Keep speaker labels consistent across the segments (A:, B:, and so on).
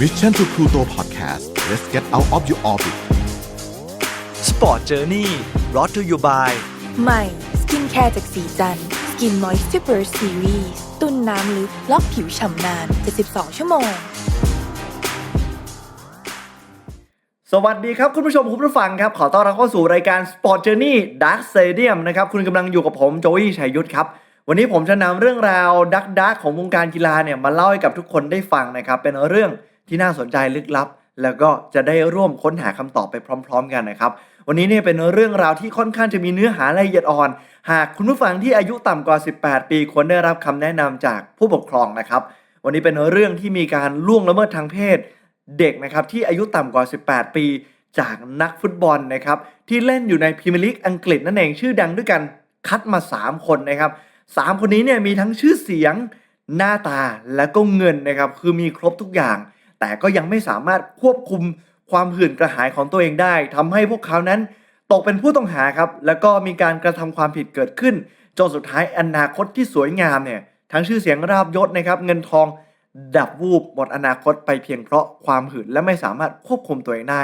A: Mission to Pluto Podcast let's get out of your orbit
B: Sport Journey brought to you by
C: ใหม่สกินแคร์จากสีจันสกินมอยส์ r เ Burst Series ตุ้นน้ำลึกล็อกผิวฉ่ำนาน 72 ชั่วโมง
D: สวัสดีครับ คุณผู้ชมคุณผู้ฟังครับ ขอต้อนรับเข้าสู่รายการ Sport Journey Dark Stadium นะครับ คุณกำลังอยู่กับผมโจวี่ชัยยุทธครับ วันนี้ผมจะนำเรื่องราวดักดักของวงการกีฬาเนี่ยมาเล่าให้กับทุกคนได้ฟังนะครับ เป็นเรื่องที่น่าสนใจลึกลับ แล้วก็จะได้ร่วมค้นหาคำตอบไปพร้อม ๆ กันนะครับ วันนี้เนี่ยเป็นเรื่องราวที่ค่อนข้างจะมีเนื้อหาละเอียดอ่อน หากคุณผู้ฟังที่อายุต่ำกว่า 18 ปีควรได้รับคำแนะนำจากผู้ปกครองนะครับ วันนี้เป็นเรื่องที่มีการล่วงละเมิดทางเพศ เด็กนะครับที่อายุต่ำกว่า 18 ปีจากนักฟุตบอลนะครับที่เล่นอยู่ในพรีเมียร์ลีกอังกฤษนั่นเองชื่อดังด้วยกันคัดมา 3 คนนะครับ สามคนนี้เนี่ยมีทั้งชื่อเสียงหน้าตาและก็เงินนะครับคือมีครบทุกอย่าง แต่ก็ยังไม่สามารถควบคุมความหื่นกระหายของตัวเองได้ทำให้พวกเขานั้นตกเป็นผู้ต้องหาครับแล้วก็มีการกระทำความผิดเกิดขึ้นจนสุดท้ายอนาคตที่สวยงามเนี่ยทั้งชื่อเสียงราบยศนะครับเงินทองดับวูบหมดอนาคตไปเพียงเพราะความหื่นและไม่สามารถควบคุมตัวเองได้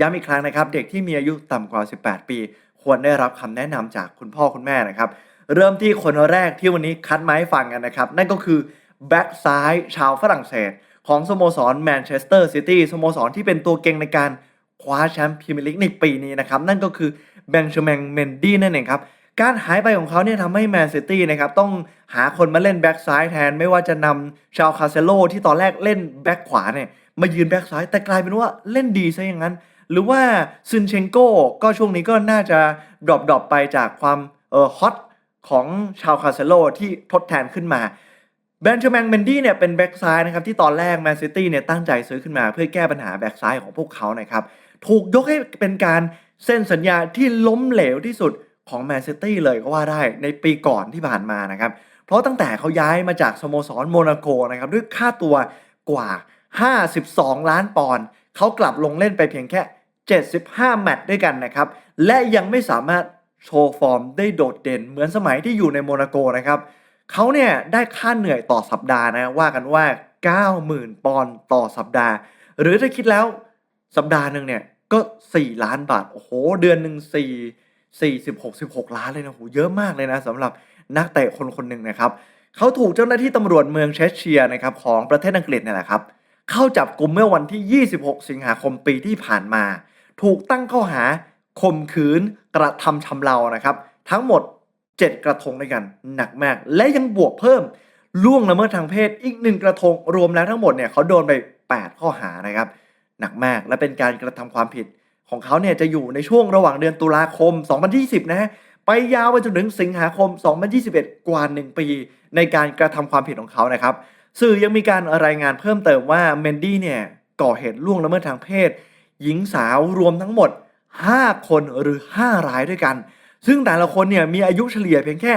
D: ย้ำอีกครั้งนะครับ เด็กที่มีอายุต่ำกว่า 18 ปี ควรได้รับคำแนะนำจากคุณพ่อคุณแม่นะครับ เริ่มที่คนแรกที่วันนี้คัดมาให้ฟังกันนะครับ นั่นก็คือแบ็กซ้ายชาวฝรั่งเศส ของสโมสรแมนเชสเตอร์ซิตี้สโมสรที่เป็นตัวเก่งในการคว้าแชมป์พรีเมียร์ลีกในปีนี้นะครับ นั่นก็คือแบงชแมงเมนดี้นั่นเองครับการหายไปของเขาเนี่ยทำให้แมนซิตี้นะครับต้องหาคนมาเล่นแบ็กซ้ายแทน ไม่ว่าจะนำชาวคาเซโลที่ตอนแรกเล่นแบ็กขวาเนี่ยมายืนแบ็กซ้ายแต่กลายเป็นว่าเล่นดีซะอย่างนั้น หรือว่าซึนเชงโก้ก็ช่วงนี้ก็น่าจะดรอปดรอปไปจากความเออฮอต ของชาวคาเซโลที่ทดแทนขึ้นมาแบนชแมงเมนดี้เนี่ยเป็นแบ็กซ้ายนะครับที่ตอนแรกแมนซิตี้เนี่ยตั้งใจซื้อขึ้นมาเพื่อแก้ปัญหาแบ็กซ้ายของพวกเขานะครับถูกยกให้เป็นการเซ็นสัญญาที่ล้มเหลวที่สุดของแมนซิตี้เลยก็ว่าได้ในปีก่อนที่ผ่านมานะครับเพราะตั้งแต่เขาย้ายมาจากสโมสรโมนาโกนะครับด้วยค่าตัวกว่า 52 ล้านปอนด์เขากลับลงเล่นไปเพียงแค่ 75 แมตช์ด้วยกันนะครับและยังไม่สามารถ โชว์ฟอร์มได้โดดเด่นเหมือนสมัยที่อยู่ในโมนาโกนะครับเขาเนี่ยได้ค่าเหนื่อยต่อสัปดาห์นะว่ากันว่า 90,000 ปอนด์ต่อสัปดาห์ หรือถ้าคิดแล้วสัปดาห์หนึ่งเนี่ยก็ 4 ล้านบาท โอ้โห เดือนหนึ่ง4 40 66ล้านเลยนะโหเยอะมากเลยนะสำหรับนักเตะคนคนหนึ่งนะครับเขาถูกเจ้าหน้าที่ตำรวจเมืองเชสเชียร์นะครับของประเทศอังกฤษเนี่ยแหละครับ เข้าจับกลุ่มเมื่อวันที่ 26 สิงหาคมปีที่ผ่านมา ถูกตั้งข้อหา ข่มขืนกระทำชำเรานะครับ ทั้งหมด 7 กระทงด้วยกันหนักมาก และยังบวกเพิ่มล่วงละเมิดทางเพศอีกหนึ่งกระทงรวมแล้วทั้งหมดเนี่ยเขาโดนไป 8 ข้อหานะครับ หนักมากและเป็นการกระทำความผิดของเขาเนี่ยจะอยู่ในช่วงระหว่างเดือนตุลาคม 2020 นะฮะไปยาวไปจนถึงสิงหาคม 2021 กว่า 1 ปี ในการกระทำความผิดของเขานะครับ สื่อยังมีการรายงานเพิ่มเติมว่าเมนดี้เนี่ยก่อเหตุล่วงละเมิดทางเพศ หญิงสาวรวมทั้งหมด 5 คนหรือ 5 รายด้วยกัน ซึ่งแต่ละคนเนี่ยมีอายุเฉลี่ยเพียงแค่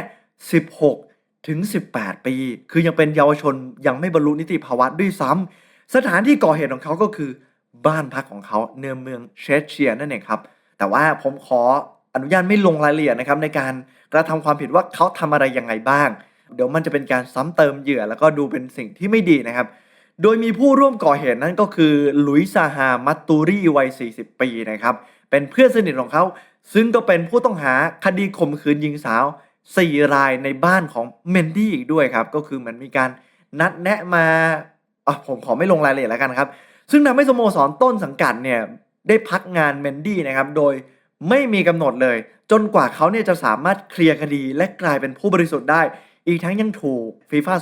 D: 16 ถึง 18 ปี คือยังเป็นเยาวชนยังไม่บรรลุนิติภาวะด้วยซ้ำสถานที่ก่อเหตุของเขาก็คือบ้านพักของเขาเนือเมืองเชสเชียร์นั่นเองครับ แต่ว่าผมขออนุญาตไม่ลงรายละเอียดนะครับในการกระทำความผิดว่าเขาทำอะไรยังไงบ้าง เดี๋ยวมันจะเป็นการซ้ำเติมเหยื่อ แล้วก็ดูเป็นสิ่งที่ไม่ดีนะครับ โดยมีผู้ร่วมก่อเหตุนั่นก็คือลุยซาฮามัตตูรีวัย 40 ปีนะครับ เป็นเพื่อนสนิทของเขา ซึ่งก็เป็นผู้ต้องหาคดีข่มขืนหญิงสาว4รายในบ้านของเมนดี้อีกด้วยครับ ก็คือเหมันมีการนัดแนะมาอะผมขอไม่ลงรายละเอียดแล้วกันครับ ซึ่งทำให้สโมสรต้นสังกัดเนี่ยได้พักงานเมนดี้นะครับ โดยไม่มีกำหนดเลย จนกว่าเขาเนี่ยจะสามารถเคลียร์คดีและกลายเป็นผู้บริสุทธิ์ได้ อีกทั้งยังถูกฟีฟ่า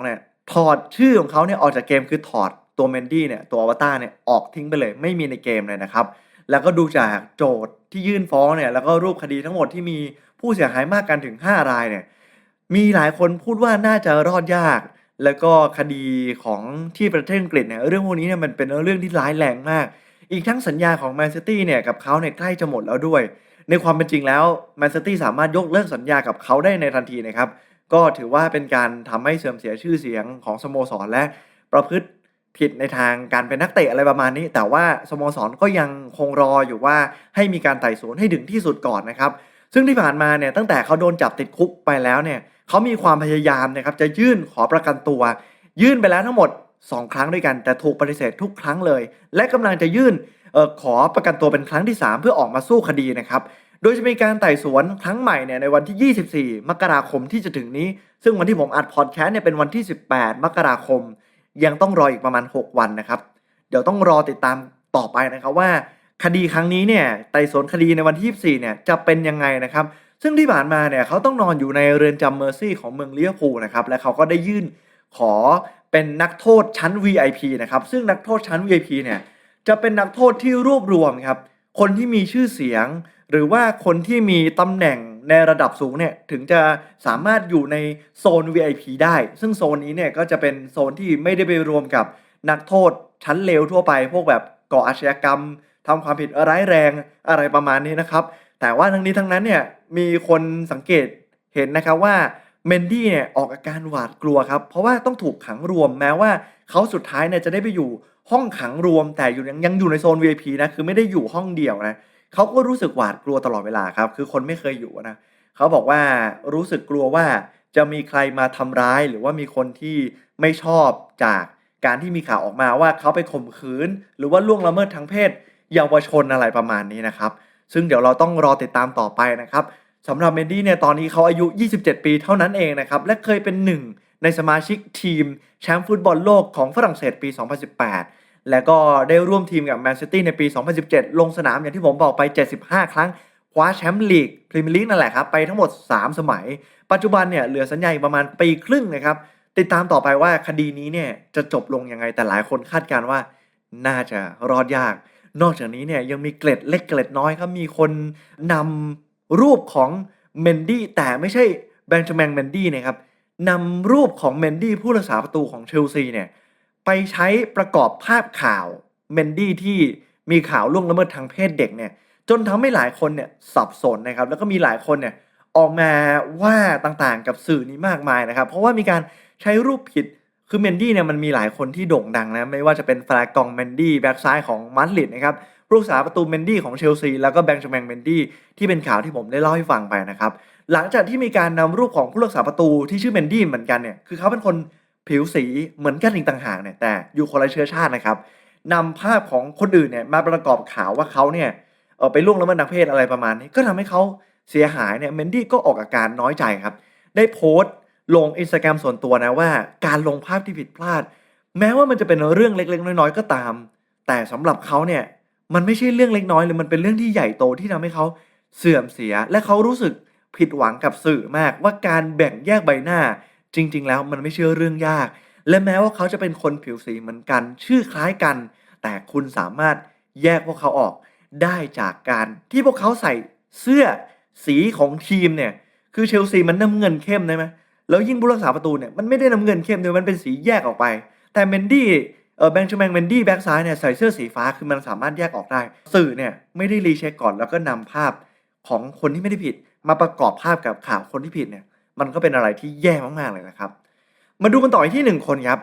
D: 2022 เนี่ยถอดชื่อของเขาเนี่ยออกจากเกมคือถอดตัวเมนดี้เนี่ยตัวอวตารเนี่ยออกทิ้งไปเลย ไม่มีในเกมเลยนะครับ แล้วก็ดูจากโจทย์ที่ยื่นฟ้องเนี่ยแล้วก็รูปคดีทั้งหมดที่มีผู้เสียหายมากกันถึง 5 รายเนี่ยมีหลายคนพูดว่าน่าจะรอดยาก แล้วก็คดีของที่ประเทศอังกฤษเนี่ยเรื่องพวกนี้เนี่ยมันเป็นเรื่องที่ร้ายแรงมาก อีกทั้งสัญญาของแมนซิตี้เนี่ยกับเขาเนี่ยใกล้จะหมดแล้วด้วย ในความเป็นจริงแล้วแมนซิตี้สามารถยกเลิกสัญญากับเขาได้ในทันทีนะครับก็ถือว่าเป็นการทำให้เสื่อมเสียชื่อเสียงของสโมสรและประพฤติ ผิดในทางการเป็นนักเตะอะไรประมาณนี้ แต่ว่าสโมสรก็ยังคงรออยู่ว่าให้มีการไต่สวนให้ถึงที่สุดก่อนนะครับ ซึ่งที่ผ่านมาเนี่ยตั้งแต่เขาโดนจับติดคุกไปแล้วเนี่ยเขามีความพยายามนะครับจะยื่นขอประกันตัว ยื่นไปแล้วทั้งหมด 2 ครั้งด้วยกัน แต่ถูกปฏิเสธทุกครั้งเลย และกำลังจะยื่นออขอประกันตัวเป็นครั้งที่ 3 เพื่อออกมาสู้คดีนะครับโดยจะมีการไต่สวนครั้งใหม่เนี่ยในวันที่ 24 มกราคมที่จะถึงนี้ ซึ่งวันที่ผมอัดพอดแคสต์เนี่ยเป็นวันที่ 18 มกราคม ยังต้องรออีกประมาณ 6 วันนะครับ เดี๋ยวต้องรอติดตามต่อไปนะครับว่า คดีครั้งนี้เนี่ยไต่สวนคดีในวันที่24เนี่ยจะเป็นยังไงนะครับ ซึ่งที่ผ่านมาเนี่ยเขาต้องนอนอยู่ในเรือนจำเมอร์ซี่ของเมืองลิเวอร์พูนะครับและเขาก็ได้ยื่นขอเป็นนักโทษชั้น VIP นะครับซึ่งนักโทษชั้น VIP เนี่ยจะเป็นนักโทษที่รวบรวมครับคนที่มีชื่อเสียง หรือว่าคนที่มีตำแหน่ง ในระดับสูงเนี่ยถึงจะสามารถอยู่ในโซน VIP ได้ ซึ่งโซนนี้เนี่ยก็จะเป็นโซนที่ไม่ได้ไปรวมกับนักโทษชั้นเลวทั่วไป พวกแบบก่ออาชญากรรมทำความผิดร้ายแรงอะไรประมาณนี้นะครับ แต่ว่าทั้งนี้ทั้งนั้นเนี่ยมีคนสังเกตเห็นนะครับว่าเมนดี้เนี่ยออกอาการหวาดกลัวครับ เพราะว่าต้องถูกขังรวมแม้ว่าเขาสุดท้ายเนี่ยจะได้ไปอยู่ห้องขังรวมแต่อยู่ยังยังอยู่ในโซน VIP นะคือไม่ได้อยู่ห้องเดียวนะ เขาก็รู้สึกหวาดกลัวตลอดเวลาครับ คือคนไม่เคยอยู่นะเขาบอกว่ารู้สึกกลัวว่าจะมีใครมาทำร้าย หรือว่ามีคนที่ไม่ชอบจากการที่มีข่าวออกมาว่าเขาไปข่มขืน หรือว่าล่วงละเมิดทางเพศ เยาวชนอะไรประมาณนี้นะครับ ซึ่งเดี๋ยวเราต้องรอติดตามต่อไปนะครับสำหรับเมนดี้เนี่ยตอนนี้เขาอายุ 27 ปีเท่านั้นเองนะครับ และเคยเป็นหนึ่งในสมาชิกทีมแชมป์ฟุตบอลโลกของฝรั่งเศสปี 2018 และก็ได้ร่วมทีมกับแมนซิตี้ในปี 2017 ลงสนามอย่างที่ผมบอกไป 75 ครั้ง คว้าแชมป์ลีกพรีเมียร์ลีกนั่นแหละครับ ไปทั้งหมด 3 สมัย ปัจจุบันเนี่ยเหลือสัญญาอีกประมาณปีครึ่งนะครับ ติดตามต่อไปว่าคดีนี้เนี่ยจะจบลงยังไงแต่หลายคนคาดการณ์ว่าน่าจะรอดยาก นอกจากนี้เนี่ยยังมีเกล็ดเล็กเกล็ดน้อยครับมีคนนำรูปของเมนดี้แต่ไม่ใช่แบนจามินเมนดี้นะครับนำรูปของเมนดี้ผู้รักษาประตูของเชลซีเนี่ย ไปใช้ประกอบภาพข่าวเมนดี้ที่มีข่าวล่วงละเมิดทางเพศเด็กเนี่ยจนทำให้หลายคนเนี่ยสับสนนะครับ แล้วก็มีหลายคนเนี่ยออกมาว่าต่างๆกับสื่อนี้มากมายนะครับ เพราะว่ามีการใช้รูปผิดคือเมนดี้เนี่ยมันมีหลายคนที่โด่งดังนะไม่ว่าจะเป็นฟรากองเมนดี้แบ็กซ้ายของมาดริดนะครับผู้รักษาประตูเมนดี้ของเชลซีแล้วก็แบงจามินเมนดี้ที่เป็นข่าวที่ผมได้เล่าให้ฟังไปนะครับหลังจากที่มีการนำรูปของผู้รักษาประตูที่ชื่อเมนดี้เหมือนกันเนี่ยคือเขาเป็นคน ผิวสีเหมือนกันอีกต่างหากเนี่ยแต่อยู่คนละเชื้อชาตินะครับนำภาพของคนอื่นเนี่ยมาประกอบข่าวว่าเขาเนี่ยเออไปล่วงละเมิดทางเพศอะไรประมาณนี้ ก็ทำให้เขาเสียหายเนี่ยเมนดี้ก็ออกอาการน้อยใจครับ ได้โพสต์ลงอินสตาแกรมส่วนตัวนะว่า การลงภาพที่ผิดพลาด แม้ว่ามันจะเป็นเรื่องเล็กๆ น้อยๆ ก็ตาม แต่สำหรับเขาเนี่ยมันไม่ใช่เรื่องเล็กน้อยเลยมันเป็นเรื่องที่ใหญ่โตที่ทำให้เขาเสื่อมเสีย และเขารู้สึกผิดหวังกับสื่อมากว่าการแบ่งแยกใบหน้า จริง ๆ แล้วมันไม่ใช่เรื่องยาก และแม้ว่าเขาจะเป็นคนผิวสีเหมือนกัน ชื่อคล้ายกัน แต่คุณสามารถแยกพวกเขาออกได้จากการที่พวกเขาใส่เสื้อสีของทีมเนี่ย คือเชลซีมันน้ำเงินเข้มได้ไหมแล้วยิ่งผู้รักษาประตูเนี่ยมันไม่ได้น้ำเงินเข้มด้วยมันเป็นสีแยกออกไป แต่เมนดี้เออแบงค์ชแมงเมนดี้แบ็กซ้ายเนี่ยใส่เสื้อสีฟ้าคือมันสามารถแยกออกได้ สื่อเนี่ยไม่ได้รีเช็คก่อนแล้วก็นำภาพของคนที่ไม่ได้ผิด มาประกอบภาพกับข่าวคนที่ผิดเนี่ย มันก็เป็นอะไรที่แย่มากๆเลยนะครับ มาดูกันต่อที่หนึ่งคนครับ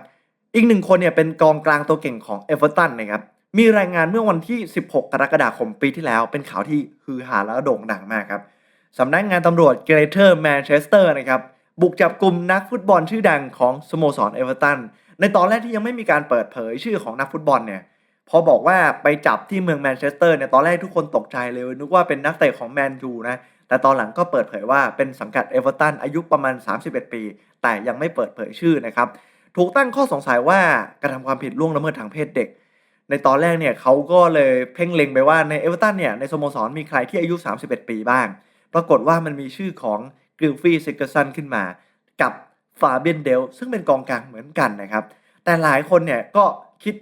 D: อีกหนึ่งคนเนี่ยเป็นกองกลางตัวเก่งของเอเวอร์ตันนะครับ มีรายงานเมื่อวันที่ 16 กรกฎาคมปีที่แล้ว เป็นข่าวที่ฮือฮาและโด่งดังมากครับสำนักงานตำรวจเกรเทอร์แมนเชสเตอร์นะครับบุกจับกลุ่มนักฟุตบอลชื่อดังของสโมสรเอเวอร์ตันในตอนแรกที่ยังไม่มีการเปิดเผยชื่อของนักฟุตบอลเนี่ย พอบอกว่าไปจับที่เมืองแมนเชสเตอร์เนี่ยตอนแรกทุกคนตกใจเลยนึกว่าเป็นนักเตะของแมนยูนะแต่ตอนหลังก็เปิดเผยว่าเป็นสังกัดเอเวอร์ตันอายุประมาณ 31 ปี แต่ยังไม่เปิดเผยชื่อนะครับ ถูกตั้งข้อสงสัยว่ากระทำความผิดล่วงละเมิดทางเพศเด็ก ในตอนแรกเนี่ยเขาก็เลยเพ่งเล็งไปว่าในเอเวอร์ตันเนี่ยในสโมสรมีใครที่อายุ 31 ปีบ้าง ปรากฏว่ามันมีชื่อของกริลฟี่ซิกเกอร์สันขึ้นมา กับฟาเบียนเดลซึ่งเป็นกองกลางเหมือนกันนะครับ แต่หลายคนเนี่ยก็คิด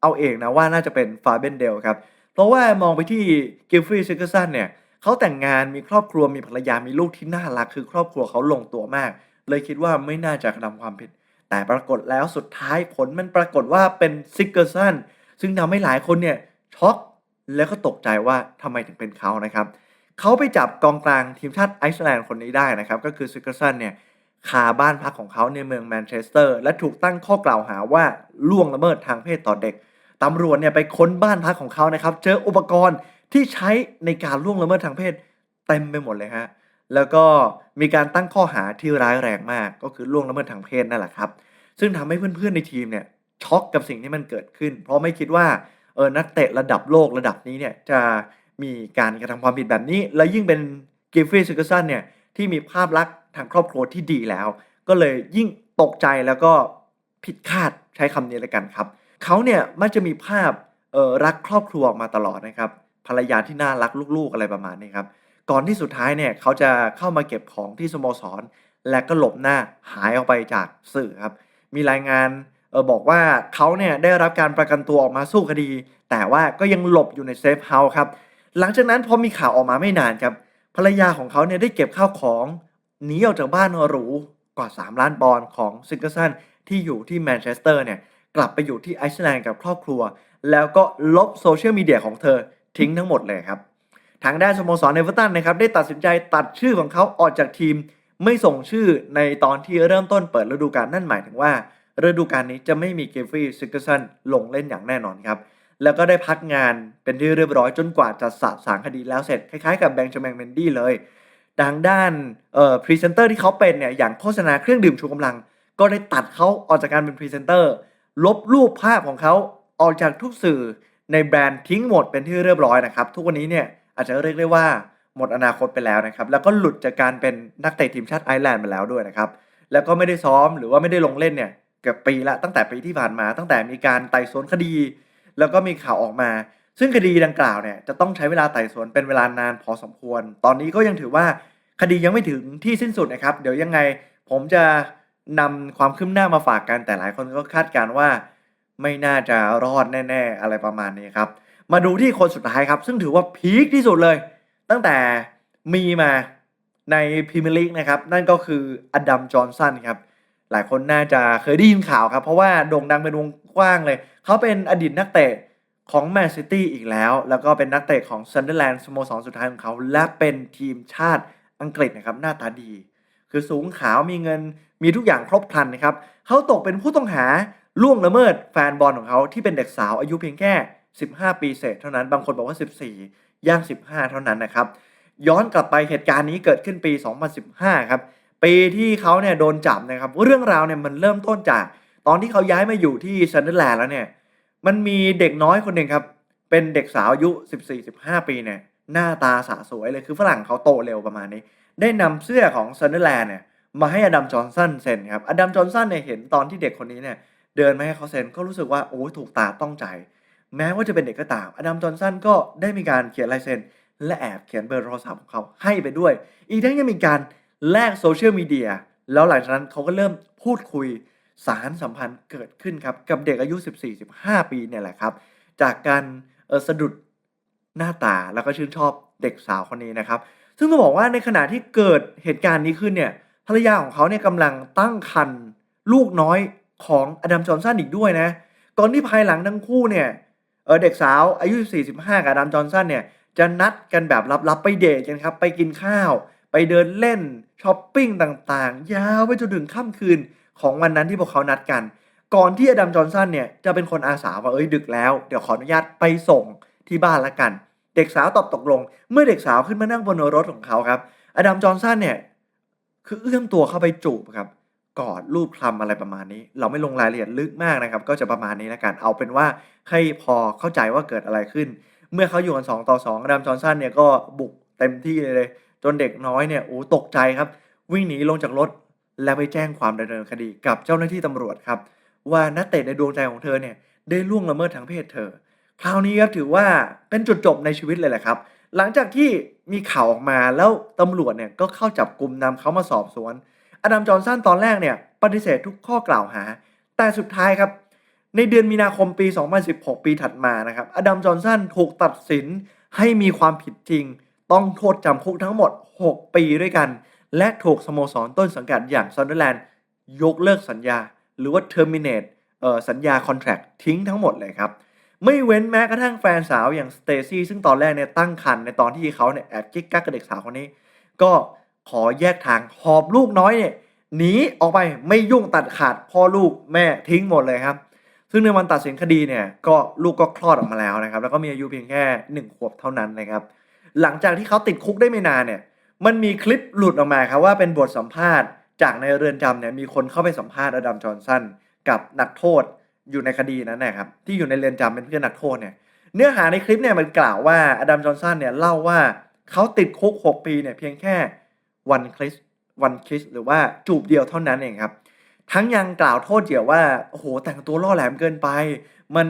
D: เอาเองนะว่าน่าจะเป็นฟาเบนเดลครับ เพราะว่ามองไปที่กิลฟี่ซิกเกอร์สันเนี่ยเขาแต่งงานมีครอบครัวมีภรรยามีลูกที่น่ารักคือครอบครัวเขาลงตัวมาก เลยคิดว่าไม่น่าจะกระทำความผิด แต่ปรากฏแล้วสุดท้ายผลมันปรากฏว่าเป็นซิกเกอร์สันซึ่งทำให้หลายคนเนี่ยช็อกแล้วก็ตกใจว่าทำไมถึงเป็นเขานะครับเขาไปจับกองกลางทีมชาติไอซ์แลนด์คนนี้ได้นะครับ ก็คือซิกเกอร์สันเนี่ยคาบ้านพักของเขาในเมืองแมนเชสเตอร์ และถูกตั้งข้อกล่าวหาว่าล่วงละเมิดทางเพศต่อเด็ก ตำรวจเนี่ยไปค้นบ้านพักของเขานะครับ เจออุปกรณ์ที่ใช้ในการล่วงละเมิดทางเพศเต็มไปหมดเลยฮะ แล้วก็มีการตั้งข้อหาที่ร้ายแรงมาก ก็คือล่วงละเมิดทางเพศนั่นแหละครับ ซึ่งทำให้เพื่อนๆในทีมเนี่ยช็อกกับสิ่งที่มันเกิดขึ้น เพราะไม่คิดว่าเออนักเตะระดับโลกระดับนี้เนี่ยจะมีการกระทำความผิดแบบนี้ และยิ่งเป็นกิฟฟี่ซิกเกอร์สันเนี่ยที่มีภาพลักษณ์ทางครอบครัวที่ดีแล้ว ก็เลยยิ่งตกใจแล้วก็ผิดคาดใช้คำนี้เลยกันครับ เขาเนี่ยมักจะมีภาพเออรักครอบครัวออกมาตลอดนะครับภรรยาที่น่ารักลูกๆอะไรประมาณนี้ครับก่อนที่สุดท้ายเนี่ยเขาจะเข้ามาเก็บของที่สโมสร และก็หลบหน้าหายออกไปจากสื่อครับมีรายงานเออบอกว่าเขาเนี่ยได้รับการประกันตัวออกมาสู้คดี แต่ว่าก็ยังหลบอยู่ในเซฟเฮาส์ครับหลังจากนั้นพอมีข่าวออกมาไม่นานครับภรรยาของเขาเนี่ยได้เก็บข้าวของหนีออกจากบ้านหรูกว่า 3 ล้านปอนด์ของซิกเกอร์สันที่อยู่ที่แมนเชสเตอร์เนี่ย กลับไปอยู่ที่ไอซ์แลนด์กับครอบครัว แล้วก็ลบโซเชียลมีเดียของเธอทิ้งทั้งหมดเลยครับ ทางด้านสโมสรเอเวอร์ตันนะครับได้ตัดสินใจตัดชื่อของเขาออกจากทีม ไม่ส่งชื่อในตอนที่เริ่มต้นเปิดฤดูกาลนั่นหมายถึงว่าฤดูกาลนี้จะไม่มีเกฟฟี่ซิกเกอร์สันลงเล่นอย่างแน่นอนครับ แล้วก็ได้พักงานเป็นที่เรียบร้อยจนกว่าจะสะสางคดีแล้วเสร็จคล้ายๆกับแบงค์จแมงเมนดี้เลยทางด้านเอ่อพรีเซนเตอร์ที่เขาเป็นเนี่ยอย่างโฆษณาเครื่องดื่มชูกำลัง ก็ได้ตัดเขาออกจากการเป็นพรีเซนเตอร์ ลบรูปภาพของเขาออกจากทุกสื่อในแบรนด์ทิ้งหมดเป็นที่เรียบร้อยนะครับ ทุกวันนี้เนี่ยอาจจะเรียกได้ว่าหมดอนาคตไปแล้วนะครับ แล้วก็หลุดจากการเป็นนักเตะทีมชาติไอร์แลนด์มาแล้วด้วยนะครับ แล้วก็ไม่ได้ซ้อมหรือว่าไม่ได้ลงเล่นเนี่ยเกือบปีละตั้งแต่ปีที่ผ่านมา ตั้งแต่มีการไต่สวนคดี แล้วก็มีข่าวออกมา ซึ่งคดีดังกล่าวเนี่ยจะต้องใช้เวลาไต่สวนเป็นเวลานานพอสมควร ตอนนี้ก็ยังถือว่าคดียังไม่ถึงที่สิ้นสุดนะครับ เดี๋ยวยังไงผมจะ นำความคืบหน้ามาฝากกันแต่หลายคนก็คาดการณ์ว่า ไม่น่าจะรอดแน่ ๆ อะไรประมาณนี้ครับ มาดูที่คนสุดท้ายครับ ซึ่งถือว่าพีคที่สุดเลย ตั้งแต่มีมาในพรีเมียร์ลีกนะครับ นั่นก็คืออดัมจอห์นสันครับ หลายคนน่าจะเคยได้ยินข่าวครับ เพราะว่าโด่งดังเป็นวงกว้างเลย เขาเป็นอดีตนักเตะของแมนซิตี้อีกแล้ว แล้วก็เป็นนักเตะของซันเดอร์แลนด์สโมสรสุดท้ายของเขา และเป็นทีมชาติอังกฤษนะครับ หน้าตาดี คือสูงขาวมีเงิน มีทุกอย่างครบครันนะครับเขาตกเป็นผู้ต้องหาล่วงละเมิดแฟนบอลของเขาที่เป็นเด็กสาวอายุเพียงแค่ 15 ปีเศษเท่านั้นบางคนบอกว่า 14 ย่าง 15 เท่านั้นนะครับ ย้อนกลับไปเหตุการณ์นี้เกิดขึ้นปี 2015 ครับปีที่เขาเนี่ยโดนจับนะครับเรื่องราวเนี่ยมันเริ่มต้นจาก ตอนที่เขาย้ายมาอยู่ที่ซันเดอร์แลนด์แล้วเนี่ยมันมีเด็กน้อยคนหนึ่งครับ เป็นเด็กสาวอายุ 14-15 ปีเนี่ยหน้าตาสะสวยเลยคือฝรั่งเขาโตเร็วประมาณนี้ ได้นำเสื้อของซันเดอร์แลนด์เนี่ย มาให้อดัมจอห์นสันเซ็นครับอดัมจอห์นสันเนี่ยเห็นตอนที่เด็กคนนี้เนี่ยเดินมาให้เขาเซ็นก็รู้สึกว่าโอ้ยถูกตาต้องใจ แม้ว่าจะเป็นเด็กก็ตามอดัมจอห์นสันก็ได้มีการเขียนลายเซ็นและแอบเขียนเบอร์โทรศัพท์ของเขาให้ไปด้วย อีกทั้งยังมีการแลกโซเชียลมีเดียแล้วหลังจากนั้นเขาก็เริ่มพูดคุยสารสัมพันธ์เกิดขึ้นครับ กับเด็กอายุ 14-15 ปีเนี่ยแหละครับ จากการสะดุดหน้าตาแล้วก็ชื่นชอบเด็กสาวคนนี้นะครับ ซึ่งต้องบอกว่าในขณะที่เกิดเหตุการณ์นี้ขึ้นเนี่ย ภรรยาของเขาเนี่ยกำลังตั้งครรภ์ลูกน้อยของอดัมจอห์นสันอีกด้วยนะก่อนที่ภายหลังทั้งคู่เนี่ยเเด็กสาวอายุ 45 กับอดัมจอห์นสันเนี่ยจะนัดกันแบบลับๆไปเดทกันครับ ไปกินข้าว ไปเดินเล่นช้อปปิ้งต่างๆ ยาวไปจนถึงค่ำคืนของวันนั้นที่พวกเขานัดกัน ก่อนที่อดัมจอห์นสันเนี่ยจะเป็นคนอาสาว่าเอ้ยดึกแล้ว เดี๋ยวขออนุญาตไปส่งที่บ้านละกัน เด็กสาวตอบตกลง เมื่อเด็กสาวขึ้นมานั่งบนรถของเขาครับอดัมจอห์นสันเนี่ย คือเอื้อมตัวเข้าไปจูบครับกอดรูปคลำอะไรประมาณนี้ เราไม่ลงรายละเอียดลึกมากนะครับ ก็จะประมาณนี้แล้วกันเอาเป็นว่าให้พอเข้าใจว่าเกิดอะไรขึ้น เมื่อเขาอยู่กัน2ต่อ2อดัมจอห์นสันเนี่ยก็บุกเต็มที่เลย จนเด็กน้อยเนี่ยโอ้ตกใจครับ วิ่งหนีลงจากรถ และไปแจ้งความดำเนินคดีกับเจ้าหน้าที่ตำรวจครับ ว่านักเตะในดวงใจของเธอเนี่ยได้ล่วงละเมิดทางเพศเธอ คราวนี้ครับถือว่าเป็นจุดจบในชีวิตเลยแหละครับ หลังจากที่มีข่าวออกมาแล้วตำรวจเนี่ยก็เข้าจับกลุ่มนำเขามาสอบสวน อดัมจอห์นสันตอนแรกเนี่ยปฏิเสธทุกข้อกล่าวหา แต่สุดท้ายครับในเดือนมีนาคมปี 2016 ปีถัดมานะครับ อดัมจอห์นสันถูกตัดสินให้มีความผิดจริง ต้องโทษจำคุกทั้งหมด 6 ปีด้วยกัน และถูกสโมสรต้นสังกัดอย่างซันเดอร์แลนด์ยกเลิกสัญญา หรือว่า terminate เอ่อสัญญา contract ทิ้งทั้งหมดเลยครับ ไม่เว้นแม้กระทั่งแฟนสาวอย่างสเตซี่ซึ่งตอนแรกเนี่ยตั้งครรภ์ในตอนที่เขาเนี่ยแอบกิ๊กกักกับเด็กสาวคนนี้ ก็ขอแยกทางหอบลูกน้อยเนี่ยหนีออกไปไม่ยุ่งตัดขาดพ่อลูกแม่ทิ้งหมดเลยครับ ซึ่งในวันตัดสินคดีเนี่ยก็ลูกก็คลอดออกมาแล้วนะครับ แล้วก็มีอายุเพียงแค่หนึ่งขวบเท่านั้นนะครับ หลังจากที่เขาติดคุกได้ไม่นานเนี่ย มันมีคลิปหลุดออกมาครับว่าเป็นบทสัมภาษณ์ จากในเรือนจำเนี่ยมีคนเข้าไปสัมภาษณ์อดัมจอห์นสันกับนักโทษ อยู่ในคดีนั้นนะครับที่อยู่ในเรือนจำเป็นเพื่อนนักโทษเนี่ยเนื้อหาในคลิปเนี่ยมันกล่าวว่าอดัมจอห์นสันเนี่ยเล่าว่าเขาติดคุก 6 ปีเนี่ยเพียงแค่วันคริสวันคริสหรือว่าจูบเดียวเท่านั้นเองครับ ทั้งยังกล่าวโทษเหยื่อว่าโอ้โหแต่งตัวล่อแหลมเกินไป มัน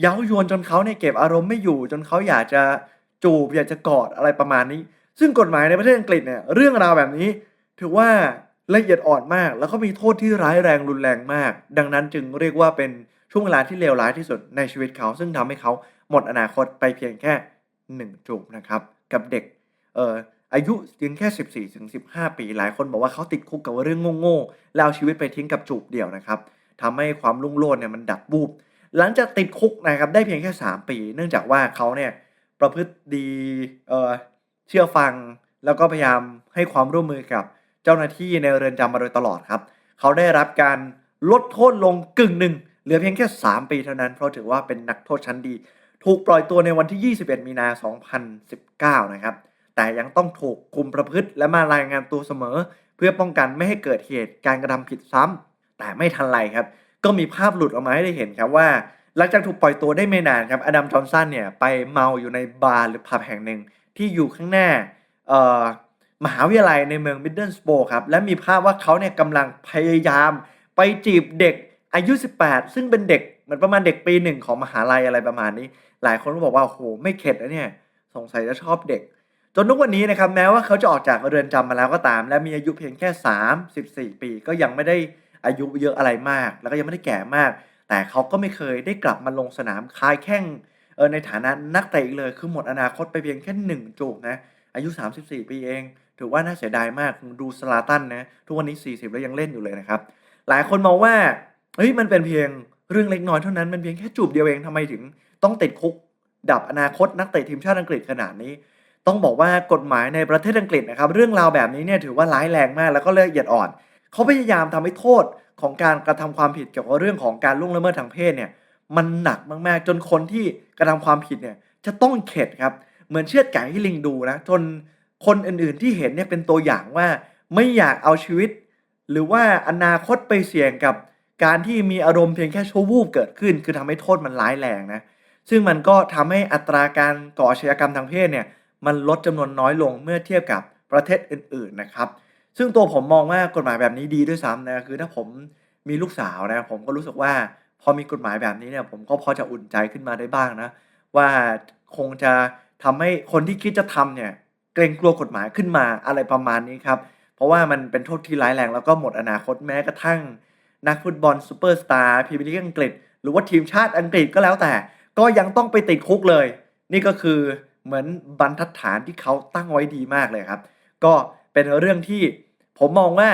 D: เย้ายวนจนเขาเนี่ยเก็บอารมณ์ไม่อยู่ จนเขาอยากจะจูบอยากจะกอดอะไรประมาณนี้ ซึ่งกฎหมายในประเทศอังกฤษเนี่ยเรื่องราวแบบนี้ ถือว่าละเอียดอ่อนมาก แล้วก็มีโทษที่ร้ายแรงรุนแรงมาก ดังนั้นจึงเรียกว่าเป็น ช่วงเวลาที่เลวร้ายที่สุดในชีวิตเขา ซึ่งทำให้เขาหมดอนาคตไปเพียงแค่หนึ่งจูบนะครับ กับเด็กเอ่ออายุเพียงแค่ 14ถึง15 ปี หลายคนบอกว่าเขาติดคุกกับเรื่องโง่ๆแล้วเอาชีวิตไปทิ้งกับจูบเดียวนะครับทำให้ความรุ่งโรจน์เนี่ยมันดับบูบหลังจากติดคุกนะครับได้เพียงแค่ 3 ปี เนื่องจากว่าเขาเนี่ยประพฤติดีเอ่อเชื่อฟังแล้วก็พยายามให้ความร่วมมือกับเจ้าหน้าที่ในเรือนจำมาโดยตลอดครับ เขาได้รับการลดโทษลงกึ่งหนึ่ง เหลือเพียงแค่ 3 ปีเท่านั้น เพราะถือว่าเป็นนักโทษชั้นดี ถูกปล่อยตัวในวันที่ 21 มีนา 2019 นะครับ แต่ยังต้องถูกคุมประพฤติและมารายงานตัวเสมอ เพื่อป้องกันไม่ให้เกิดเหตุการกระทำผิดซ้ำแต่ไม่ทันไรครับ ก็มีภาพหลุดออกมาให้ได้เห็นครับว่า หลังจากถูกปล่อยตัวได้ไม่นานครับอดัมจอห์นสันเนี่ยไปเมาอยู่ในบาร์หรือผับแห่งหนึ่งที่อยู่ข้างหน้ามหาวิทยาลัยในเมืองมิดเดิลสโปครับและมีภาพว่าเขาเนี่ยกำลังพยายามไปจีบเด็ก อายุ 18 ซึ่งเป็นเด็กเหมือนประมาณเด็กปีหนึ่งของมหาลัยอะไรประมาณนี้ หลายคนก็บอกว่าโอ้โหไม่เข็ดนะเนี่ยสงสัยจะชอบเด็ก จนทุกวันนี้นะครับแม้ว่าเขาจะออกจากเรือนจำมาแล้วก็ตาม และมีอายุเพียงแค่34ปี ก็ยังไม่ได้อายุเยอะอะไรมาก แล้วก็ยังไม่ได้แก่มาก แต่เขาก็ไม่เคยได้กลับมาลงสนามคายแข้งเออในฐานะนักเตะอีกเลย คือหมดอนาคตไปเพียงแค่หนึ่งจูบนะอายุ 34 ปีเอง ถือว่าน่าเสียดายมากดูสลาตันนะทุกวันนี้ 40 แล้วยังเล่นอยู่เลยนะครับหลายคนมองว่า เฮ้ยมันเป็นเพียงเรื่องเล็กน้อยเท่านั้นมันเพียงแค่จูบเดียวเองทำไมถึง ต้องติดคุก ดับอนาคตนักเตะทีมชาติอังกฤษขนาดนี้ ต้องบอกว่ากฎหมายในประเทศอังกฤษนะครับ เรื่องราวแบบนี้เนี่ยถือว่าร้ายแรงมากแล้วก็ละเอียดอ่อน เขาพยายามทำให้โทษของการกระทำความผิดเกี่ยวกับเรื่องของการล่วงละเมิดทางเพศเนี่ยมันหนักมากๆ จนคนที่กระทำความผิดเนี่ยจะต้องเข็ดครับเหมือนเชือดไก่ให้ลิงดูนะจนคนอื่นๆที่เห็นเนี่ยเป็นตัวอย่างว่าไม่อยากเอาชีวิต หรือว่าอนาคตไปเสี่ยงกับ การที่มีอารมณ์เพียงแค่ชั่ววูบเกิดขึ้น คือทำให้โทษมันร้ายแรงนะซึ่งมันก็ทำให้อัตราการก่ออาชญากรรมทางเพศเนี่ยมันลดจำนวนน้อยลงเมื่อเทียบกับประเทศอื่นๆนะครับ ซึ่งตัวผมมองว่ากฎหมายแบบนี้ดีด้วยซ้ำนะคือถ้าผมมีลูกสาวนะผมก็รู้สึกว่าพอมีกฎหมายแบบนี้เนี่ยผมก็พอจะอุ่นใจขึ้นมาได้บ้างนะว่าคงจะทำให้คนที่คิดจะทำเนี่ยเกรงกลัวกฎหมายขึ้นมาอะไรประมาณนี้ครับ เพราะว่ามันเป็นโทษที่ร้ายแรงแล้วก็หมดอนาคตแม้กระทั่ง นักฟุตบอลซูเปอร์สตาร์พรีเมียร์ลีกอังกฤษ หรือว่าทีมชาติอังกฤษก็แล้วแต่ ก็ยังต้องไปติดคุกเลย นี่ก็คือเหมือนบรรทัดฐานที่เขาตั้งไว้ดีมากเลยครับ ก็เป็นเรื่องที่ผมมองว่า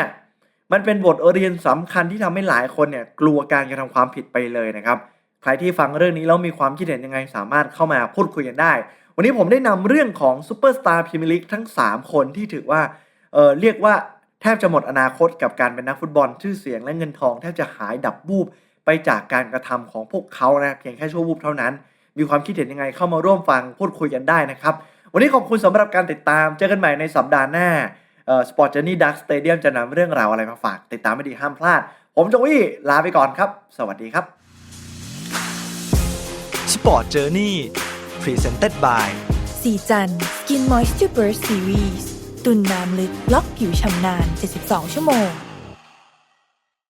D: มันเป็นบทเรียนสำคัญที่ทำให้หลายคนเนี่ยกลัวการกระทำความผิดไปเลยนะครับ ใครที่ฟังเรื่องนี้แล้วมีความคิดเห็นยังไงสามารถเข้ามาพูดคุยกันได้ วันนี้ผมได้นำเรื่องของซูเปอร์สตาร์พรีเมียร์ลีกทั้ง 3 คนที่ถือว่าเออเรียกว่า แทบจะหมดอนาคตกับการเป็นนักฟุตบอลชื่อเสียงและเงินทองแทบจะหายดับบูบไปจากการกระทำของพวกเขานะเพียงแค่ชั่ววูบเท่านั้น มีความคิดเห็นยังไงเข้ามาร่วมฟังพูดคุยกันได้นะครับ วันนี้ขอบคุณสำหรับการติดตามเจอกันใหม่ในสัปดาห์หน้าสปอร์ตเจอร์นี่ดักสเตเดียมจะนำเรื่องราวอะไรมาฝาก ติดตามไม่ดีห้ามพลาด ผมโจวี่ลาไปก่อนครับ สวัสดีครับ
B: Sport Journey Presented by
C: สีจัน Skin Moisture Burst Series ตุนน้ำลึกล็อกผิวชำนาน72 ชั่วโมง